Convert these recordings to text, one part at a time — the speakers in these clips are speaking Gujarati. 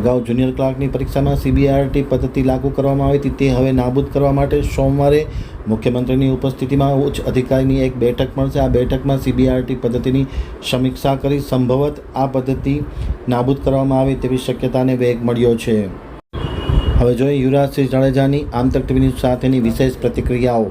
અગાઉ જુનિયર ક્લાર્કની પરીક્ષામાં સીબીઆરટી પદ્ધતિ લાગુ કરવામાં આવી હતી, તે હવે નાબૂદ કરવા માટે સોમવારે મુખ્યમંત્રીની ઉપસ્થિતિમાં ઉચ્ચ અધિકારીની એક બેઠક મળશે. આ બેઠકમાં સીબીઆરટી પદ્ધતિની સમીક્ષા કરી સંભવત આ પદ્ધતિ નાબૂદ કરવામાં આવે તેવી શક્યતાને વેગ મળ્યો છે. હવે જોઈએ યુવરાજસિંહ જાડેજાની આંતર ટીવી ન્યૂઝ સાથેની વિશેષ પ્રતિક્રિયાઓ.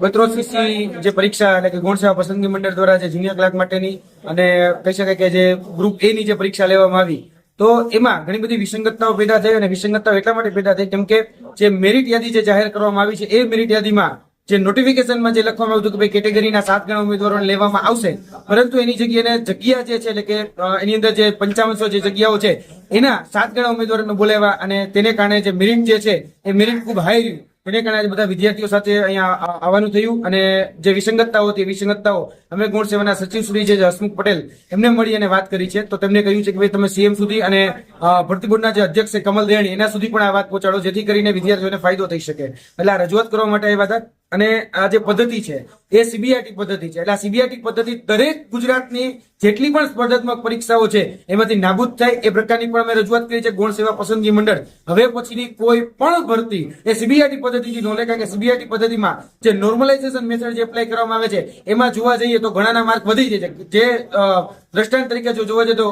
બત્રોસીસી જે પરીક્ષા એટલે કે ગુણ સેવા પસંદગી મંડળ દ્વારા જે જુનિયર ક્લાર્ક માટેની અને કહી શકાય કે જે ગ્રુપ એ ની જે પરીક્ષા લેવામાં આવી તો એમાં ઘણી બધી વિસંગતતાઓ પેદા થઈ અને વિસંગતતાઓ એટલા માટે પેદા થઈ કેમ કે જે મેરિટ યાદી જે જાહેર કરવામાં આવી છે, એ મેરિટ યાદીમાં જે નોટિફિકેશનમાં જે લખવામાં આવ્યું હતું કે ભાઈ કેટેગરીના સાત ગણા ઉમેદવારોને લેવામાં આવશે, પરંતુ એની જગ્યાએ જગ્યા જે છે, એટલે કે એની અંદર જે પંચાવનસો જે જગ્યાઓ છે, એના સાત ગણા ઉમેદવારોને બોલાવ્યા અને તેને કારણે જે મેરિટ જે છે, એ મેરિટ ખૂબ હાઈ રહ્યું. તેને કારણે બધા વિદ્યાર્થીઓ સાથે અહીંયા આવવાનું થયું અને જે વિસંગતતાઓ હતી વિસંગતતાઓ અમે ગુણ સેવાના સચિવ શ્રી જે હસમુખ પટેલ એમને મળી અને વાત કરી છે, તો તેમને કહ્યું છે કે ભાઈ તમે સીએમ સુધી અને ભરતી બોર્ડના જે અધ્યક્ષ છે કમલ દેણી, એના સુધી પણ આ વાત પહોંચાડો, જેથી કરીને વિદ્યાર્થીઓને ફાયદો થઈ શકે. એટલે આ રજૂઆત કરવા માટે આવ્યા હતા અને આ જે પદ્ધતિ છે, એ સીબીઆઈટી પદ્ધતિ છે. એટલે આ સીબીઆઈટી પદ્ધતિ દરેક ગુજરાતની જેટલી પણ સ્પર્ધાત્મક પરીક્ષાઓ છે, એમાંથી નાબૂદ થાય એ પ્રકારની પણ અમે રજૂઆત કરી છે ગૌણ સેવા પસંદગી મંડળ. હવે પછીની કોઈ પણ ભરતી એ સીબીઆઈટી પદ્ધતિથી નોલે કારણ કે સીબીઆઈટી પદ્ધતિમાં જે નોર્મલાઇઝેશન મેથડ જે એપ્લાય કરવામાં આવે છે, એમાં જોવા જઈએ તો ઘણાના માર્ક વધી જાય છે. જે દ્રષ્ટાંત તરીકે જો જોવા જઈએ તો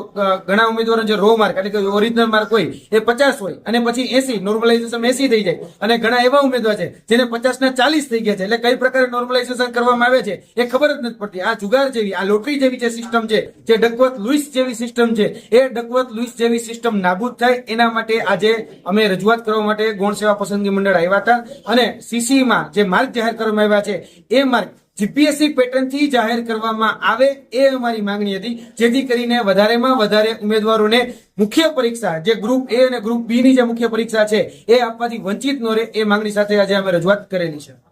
ઘણા ઉમેદવારો જે રો માર્ક એટલે કે ઓરિજિનલ માર્ક હોય, એ પચાસ હોય અને પછી એસી નોર્મલાઇઝેશન એસી થઈ જાય. અને ઘણા એવા ઉમેદવાર છે જેને પચાસ ના ચાલીસ થઈ ગયા છે. એટલે કઈ પ્રકારે નોર્મલાઇઝેશન કરવામાં આવે છે, એ ખબર જ નથી પડતી. આ જુગાર જેવી, આ લોટરી જેવી જે સિસ્ટમ છે, જે ડકવત લુઈસ જેવી સિસ્ટમ છે, એ ડકવત લુઈસ જેવી સિસ્ટમ નાબૂદ થાય એના માટે આજે અમે રજૂઆત કરવા માટે ગૌણ સેવા પસંદગી મંડળ આવ્યા હતા. અને સીસીમાં જે માર્ક જાહેર કરવામાં આવ્યા છે, એ માર્ક જીપીએસસી પેટર્નથી જાહેર કરવામાં આવે એ અમારી માંગણી હતી. જેથી કરીને વધારેમાં વધારે ઉમેદવારોને મુખ્ય પરીક્ષા, જે ગ્રુપ એ અને ગ્રુપ બી ની જે મુખ્ય પરીક્ષા છે, એ આપવાથી વંચિત ન રહે એ માંગણી સાથે આજે અમે રજૂઆત કરેલી છે.